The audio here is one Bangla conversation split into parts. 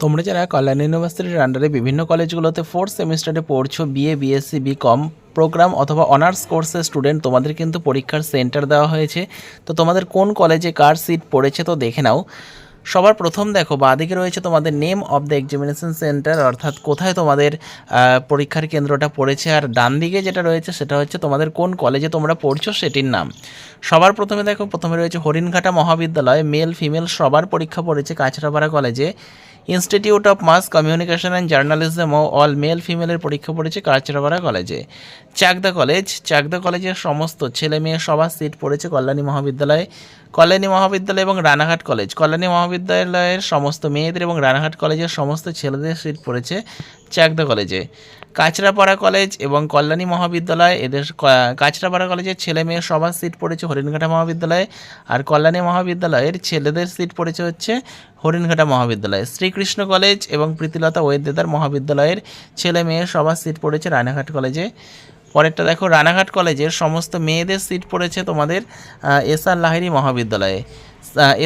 তোমরা যারা কল্যাণ ইউনিভার্সিটির আন্ডারে বিভিন্ন কলেজগুলোতে ফোর্থ সেমিস্টারে পড়ছো বিএ বিএসসি বিকম প্রোগ্রাম অথবা অনার্স কোর্সের স্টুডেন্ট তোমাদের কিন্তু পরীক্ষার সেন্টার দেওয়া হয়েছে। তো তোমাদের কোন কলেজে কার সিট পড়েছে তো দেখে নাও। সবার প্রথম দেখো, বাঁদিকে রয়েছে তোমাদের name of the examination centre অর্থাৎ কোথায় তোমাদের পরীক্ষার কেন্দ্রটা পড়েছে। আর ডান দিকে যেটা রয়েছে সেটা হচ্ছে তোমাদের কোন কলেজে তোমরা পড়ছো সেটির নাম। সবার প্রথমে দেখো, প্রথমে রয়েছে হরিণঘাটা মহাবিদ্যালয় মেল ফিমেল সবার পরীক্ষা পড়েছে কাঁচরাপাড়া কলেজে institute of mass communication and journalism O all male ফিমেলের পরীক্ষা পড়েছে কাঁচরাপাড়া কলেজে চাকদা কলেজ চাকদা কলেজের সমস্ত ছেলে মেয়ে সবার সিট পড়েছে কল্যাণী মহাবিদ্যালয়ে। কল্যাণী মহাবিদ্যালয় এবং রানাঘাট কলেজ কল্যাণী মহাবিদ্যালয়ের সমস্ত মেয়েদের এবং রানাঘাট কলেজের সমস্ত ছেলেদের সিট পড়েছে চাকদা কলেজে কাঁচরাপাড়া কলেজ এবং কল্যাণী মহাবিদ্যালয়, এদের কাঁচরাপাড়া কলেজের ছেলে মেয়ে সবার সিট পড়েছে হরিণঘাটা মহাবিদ্যালয়ে। আর কল্যাণী মহাবিদ্যালয়ের ছেলেদের সিট পড়েছে হচ্ছে হরিণঘাটা মহাবিদ্যালয়ে। শ্রীকৃষ্ণ কলেজ এবং প্রীতিলতা ওয়েদেদার মহাবিদ্যালয়ের ছেলে মেয়ে সবার সিট পড়েছে রানাঘাট কলেজে। পরেরটা দেখো, রানাঘাট কলেজের সমস্ত মেয়েদের সিট পড়েছে তোমাদের এস আর লাহিড়ী মহাবিদ্যালয়ে।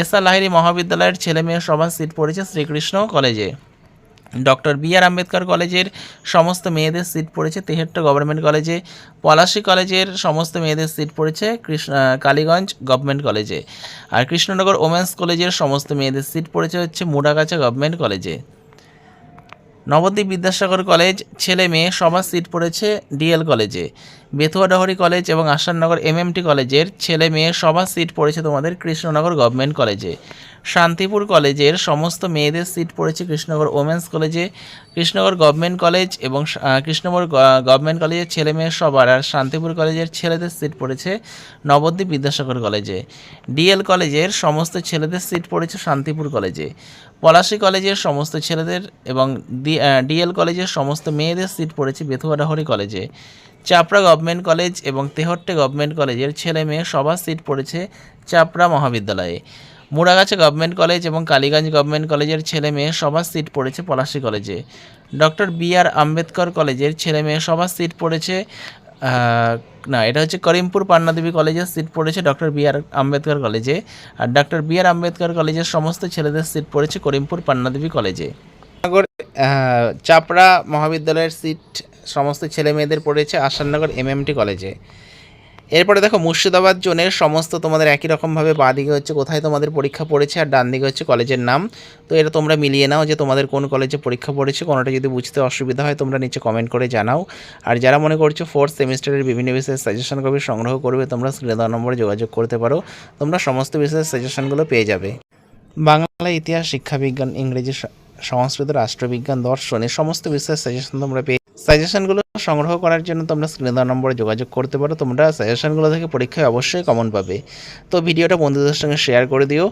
এস আর লাহিড়ী মহাবিদ্যালয়ের ছেলে মেয়ে সবার সিট পড়েছে শ্রীকৃষ্ণ কলেজে। ডক্টর বি আর আম্বেদকর কলেজের সমস্ত মেয়েদের সিট পড়েছে। তেহেট্ট গভর্নমেন্ট কলেজে, পলাশী কলেজের সমস্ত মেয়েদের সিট পড়েছে কৃষ্ণ কালীগঞ্জ গভর্নমেন্ট কলেজে। আর কৃষ্ণনগর ওমেন্স কলেজের সমস্ত মেয়েদের সিট পড়েছে হচ্ছে মুড়াগাছা গভর্নমেন্ট কলেজে। নবদ্বীপ বিদ্যাসাগর কলেজ, ছেলে মেয়ে, সবার সিট পড়েছে ডিএল কলেজে। বেথুয়াডহরি কলেজ এবং আসাননগর এমএমটি কলেজের ছেলে মেয়ে, সবার সিট পড়েছে তোমাদের কৃষ্ণনগর গভর্নমেন্ট কলেজে। শান্তিপুর কলেজের সমস্ত মেয়েদের সিট পড়েছে কৃষ্ণনগর ওমেন্স কলেজে কৃষ্ণনগর গভর্নমেন্ট কলেজ এবং আহ, কৃষ্ণনগর গভর্নমেন্ট কলেজের ছেলে মেয়ে সবার আর শান্তিপুর কলেজের ছেলেদের সিট পড়েছে নবদ্বীপ বিদ্যাসাগর কলেজে। ডিএল কলেজের সমস্ত ছেলেদের সিট পড়েছে শান্তিপুর কলেজে। পলাশী কলেজের সমস্ত ছেলেদের এবং ডিএল কলেজের সমস্ত মেয়েদের সিট পড়েছে বেথুয়াডাহরি কলেজে। চাপড়া গভর্নমেন্ট কলেজ এবং তেহট্টে গভর্নমেন্ট কলেজের ছেলে মেয়ে সবার সিট পড়েছে চাপড়া মহাবিদ্যালয়ে। মুড়াগাছা গভর্নমেন্ট কলেজ এবং কালীগঞ্জ গভর্নমেন্ট কলেজের ছেলে মেয়ে সবার সিট পড়েছে পলাশী কলেজে। ডক্টর বি আর আম্বেদকর কলেজের ছেলে মেয়ে সবার সিট পড়েছে না, এটা হচ্ছে করিমপুর পান্নাদেবী কলেজের সিট পড়েছে ডক্টর বি আর আম্বেদকর কলেজে। আর ডক্টর বি আর আম্বেদকর কলেজের সমস্ত ছেলেদের সিট পড়েছে করিমপুর পান্নাদেবী কলেজে। চাপড়া মহাবিদ্যালয়ের সিট সমস্ত ছেলে মেয়েদের পড়েছে আসাননগর এমএমটি কলেজে। এরপরে দেখো মুর্শিদাবাদ জোনের সমস্ত তোমাদের একই রকমভাবে বাঁ দিকে হচ্ছে কোথায় তোমাদের পরীক্ষা পড়েছে আর ডান দিকে হচ্ছে কলেজের নাম। তো এটা তোমরা মিলিয়ে নাও যে তোমাদের কোন কলেজে পরীক্ষা পড়েছে, কোনোটা যদি বুঝতে অসুবিধা হয় তোমরা নিচে কমেন্ট করে জানাও। আর যারা মনে করছ ফোর্থ সেমিস্টারের বিভিন্ন বিষয়ে সাজেশন কপি সংগ্রহ করবে, তোমরা স্ক্রিনে নম্বরে যোগাযোগ করতে পারো। তোমরা সমস্ত বিষয়ের সাজেশনগুলো পেয়ে যাবে। বাংলা ইতিহাস শিক্ষাবিজ্ঞান ইংরেজি সংস্কৃত, রাষ্ট্রবিজ্ঞান, দর্শন এই সমস্ত বিষয়ের সাজেশন তোমরা পেয়ে সাজেশনগুলো সংগ্রহ করার জন্য তোমরা স্ক্রিন দেওয়া নম্বরে যোগাযোগ করতে পারো। তোমরা সাজেশনগুলো থেকে পরীক্ষায় অবশ্যই কমন পাবে। তো ভিডিওটা বন্ধুদের সঙ্গে শেয়ার করে দিও।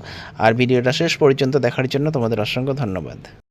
আর ভিডিওটা শেষ পর্যন্ত দেখার জন্য তোমাদের অসংখ্য ধন্যবাদ।